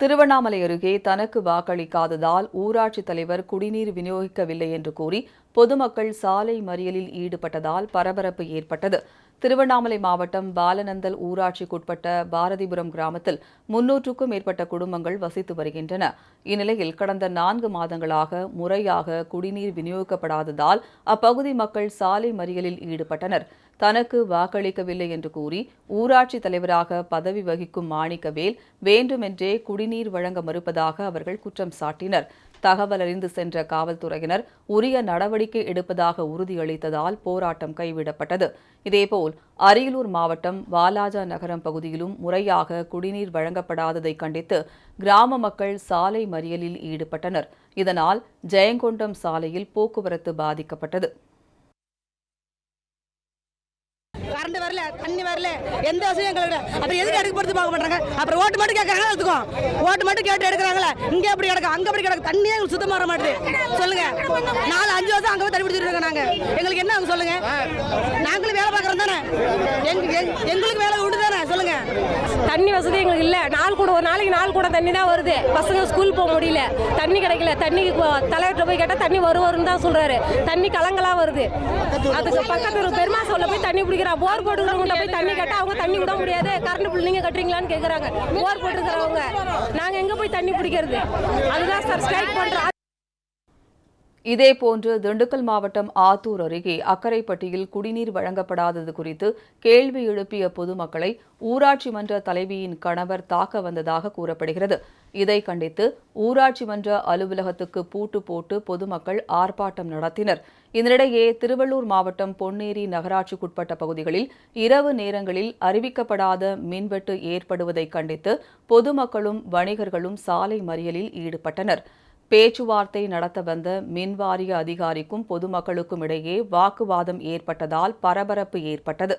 திருவண்ணாமலை அருகே தனக்கு வாக்களிக்காததால் ஊராட்சித் தலைவர் குடிநீர் விநியோகிக்கவில்லை என்று கூறி பொதுமக்கள் சாலை மறியலில் ஈடுபட்டதால் பரபரப்பு ஏற்பட்டது. திருவண்ணாமலை மாவட்டம் பாலநந்தல் ஊராட்சிக்குட்பட்ட பாரதிபுரம் கிராமத்தில் முன்னூற்றுக்கும் மேற்பட்ட குடும்பங்கள் வசித்து வருகின்றன. இந்நிலையில் கடந்த நான்கு மாதங்களாக முறையாக குடிநீர் விநியோகிக்கப்படாததால் அப்பகுதி மக்கள் சாலை மறியலில் ஈடுபட்டனர். தனக்கு வாக்களிக்கவில்லை என்று கூறி ஊராட்சி தலைவராக பதவி வகிக்கும் மாணிக்கவேல் வேண்டுமென்றே குடிநீர் வழங்க மறுப்பதாக அவர்கள் குற்றம் சாட்டினர். தகவல் அறிந்து சென்ற காவல்துறையினர் உரிய நடவடிக்கை எடுப்பதாக உறுதியளித்ததால் போராட்டம் கைவிடப்பட்டது. இதேபோல் அரியலூர் மாவட்டம் வாலாஜா நகரம் பகுதியிலும் முறையாக குடிநீர் வழங்கப்படாததை கண்டித்து கிராம மக்கள் சாலை மறியலில் ஈடுபட்டனர். இதனால் ஜெயங்கொண்டம் சாலையில் போக்குவரத்து பாதிக்கப்பட்டது. கரண்ட் வரல தண்ணி வரல எந்த வசதியும் எங்களோட அப்புறம் எதுக்கு எடுக்க போறது பார்க்க மாட்டாங்க அப்புறம் ஓட்டு மட்டும் கேட்கறாங்க எடுத்துக்கோம் ஓட்டு மட்டும் கேட்டு எடுக்கிறாங்களே இங்க அப்படி கிடக்கு அங்க அப்படி கிடக்கு தண்ணியே எங்களுக்கு சுத்தமா வர மாட்டேது. சொல்லுங்க. நாலு அஞ்சு வருஷம் அங்க போய் தண்ணி பிடிச்சிட்டு இருக்கோம் நாங்க. எங்களுக்கு என்ன அவங்க சொல்லுங்க? நாங்களும் வேலை பார்க்குறோம் தானே? எங்க- எங்களுக்கு வேலை தண்ணி வசதி எங்களுக்கு இல்லை. நாள் கூட ஒரு நாளைக்கு நாள் கூட தண்ணி தான் வருது. பசங்க ஸ்கூல் போக முடியல. தண்ணி கிடைக்கல. தண்ணி தலைவர்கிட்ட போய் கேட்டால் தண்ணி வரும் வரும்னு தான் சொல்கிறாரு தண்ணி கலங்கலாக வருது. அதுக்கு பக்கத்து ஒரு பெருமா சொல்ல போய் தண்ணி பிடிக்கிறா போர் போட்டுக்கிறவங்க போய் தண்ணி கேட்டால் அவங்க தண்ணி விட முடியாது. கரண்ட் பில் நீங்கள் கட்டுறீங்களான்னு கேட்குறாங்க போர் போட்டுக்கிறவங்க நாங்கள் எங்கே போய் தண்ணி பிடிக்கிறது அதுதான் சார் ஸ்ட்ரைக் பண்ணுறோம் இதேபோன்று திண்டுக்கல் மாவட்டம் ஆத்தூர் அருகே அக்கரைப்பட்டியில் குடிநீர் வழங்கப்படாதது குறித்து கேள்வி எழுப்பிய பொதுமக்களை ஊராட்சி மன்ற தலைவியின் கணவர் தாக்க வந்ததாக கூறப்படுகிறது. இதை கண்டித்து ஊராட்சி மன்ற அலுவலகத்துக்கு பூட்டு போட்டு பொதுமக்கள் ஆர்ப்பாட்டம் நடத்தினர். இதனிடையே திருவள்ளூர் மாவட்டம் பொன்னேரி நகராட்சிக்குட்பட்ட பகுதிகளில் இரவு நேரங்களில் அறிவிக்கப்படாத மின்வெட்டு ஏற்படுவதை கண்டித்து பொதுமக்களும் வணிகர்களும் சாலை மறியலில் ஈடுபட்டனர். பேச்சுவார்த்தை நடத்த வந்த மின்வாரிய அதிகாரிக்கும் பொதுமக்களுக்கும் இடையே வாக்குவாதம் ஏற்பட்டதால் பரபரப்பு ஏற்பட்டது.